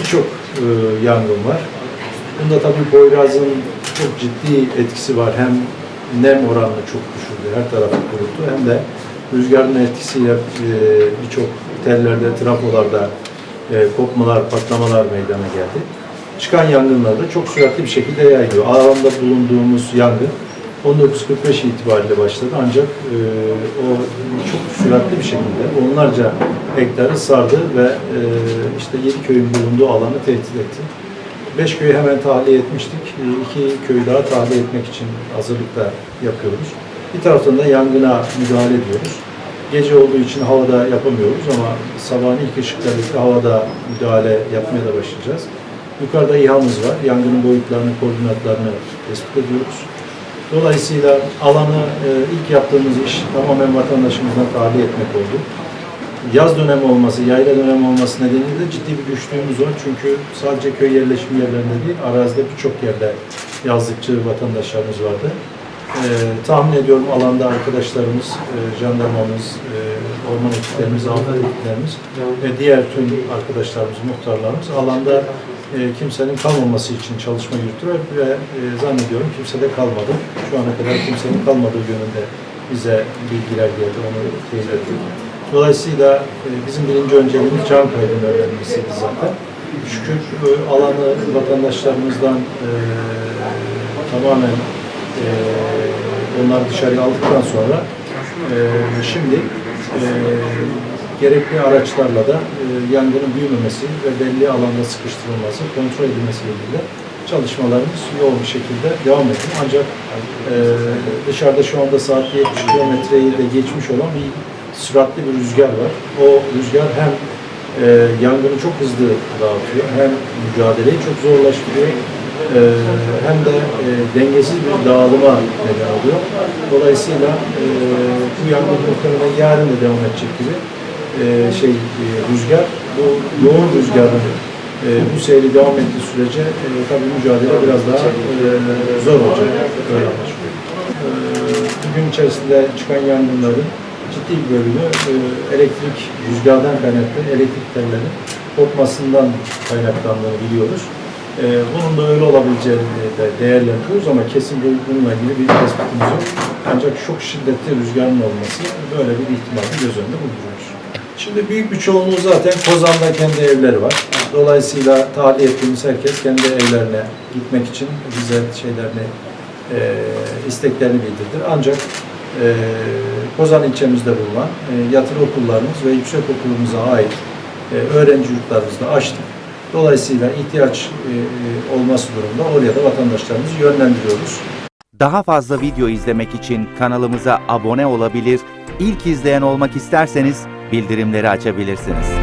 birçok e, yangın var. Bunda tabii Poyraz'ın çok ciddi etkisi var. Hem nem oranını çok düşürdü, her tarafı kuruttu. Hem de rüzgarın etkisiyle e, birçok tellerde, trafolarda e, kopmalar, patlamalar meydana geldi. Çıkan yangınlar da çok süratli bir şekilde yayılıyor. Alanda bulunduğumuz yangın 1945 itibariyle başladı ancak e, o çok süratli bir şekilde onlarca hektarı sardı ve e, işte yedi köyün bulunduğu alanı tehdit etti. Beş köyü hemen tahliye etmiştik. E, iki köyü daha tahliye etmek için hazırlıkta yapıyoruz. Bir taraftan da yangına müdahale ediyoruz. Gece olduğu için havada yapamıyoruz ama sabahın ilk ışıklarıyla havada müdahale yapmaya da başlayacağız. Yukarıda İHA'mız var. Yangının boyutlarını, koordinatlarını tespit ediyoruz. Dolayısıyla alanı e, ilk yaptığımız iş tamamen vatandaşımızdan tahliye etmek oldu. Yaz dönemi olması, yayla dönemi olması nedeniyle ciddi bir güçlüğümüz var. Çünkü sadece köy yerleşim yerlerinde değil, arazide birçok yerde yazlıkçı vatandaşlarımız vardı. E, tahmin ediyorum alanda arkadaşlarımız, e, jandarmamız, e, orman ekiplerimiz, afet ekiplerimiz ve diğer tüm arkadaşlarımız, muhtarlarımız alanda e, kimsenin kalmaması için çalışma yürütüyor ve e, zannediyorum kimse de kalmadı. Şu ana kadar kimsenin kalmadığı yönünde bize bilgiler geldi, onu teyit ettik. Dolayısıyla e, bizim birinci önceliğimiz can kaybının önlenmesiydi zaten. Şükür e, alanı vatandaşlarımızdan e, tamamen e, onları dışarıya aldıktan sonra e, şimdi e, gerekli araçlarla da e, yangının büyümemesi ve belli alanda sıkıştırılması, kontrol edilmesiyle ilgili çalışmalarımız yoğun bir şekilde devam ediyor. Ancak e, dışarıda şu anda saat 70 kilometreyi de geçmiş olan bir süratli bir rüzgar var. O rüzgar hem e, yangını çok hızlı dağıtıyor, hem mücadeleyi çok zorlaştırıyor, e, hem de e, dengesiz bir dağılıma neden oluyor. Dolayısıyla e, bu yangın muhtemelen yarın da devam edecek gibi e, şey e, rüzgar, bu yoğun rüzgarın e, bu seyri devam ettiği sürece e, tabii mücadele biraz daha e, zor olacak. Öyle anlaşılıyor. E, bugün içerisinde çıkan yangınların ciddi bir bölümü e, elektrik, rüzgardan kaynaklı elektrik tellerinin kopmasından kaynaklandığını biliyoruz. E, bunun da öyle olabileceğini de değerlendiriyoruz ama kesin bu- bununla ilgili bir tespitimiz yok. Ancak çok şiddetli rüzgarın olması böyle bir ihtimali göz önünde bulunduruyoruz. Şimdi büyük bir çoğunluğu zaten Kozan'da kendi evleri var. Dolayısıyla tahliye ettiğimiz herkes kendi evlerine gitmek için bize şeylerini, e, isteklerini bildirdi. Ancak e, Kozan ilçemizde bulunan e, yatılı okullarımız ve yüksek okulumuza ait e, öğrenci yurtlarımızı da açtık. Dolayısıyla ihtiyaç e, e, olması durumunda oraya da vatandaşlarımızı yönlendiriyoruz. Daha fazla video izlemek için kanalımıza abone olabilir, ilk izleyen olmak isterseniz bildirimleri açabilirsiniz.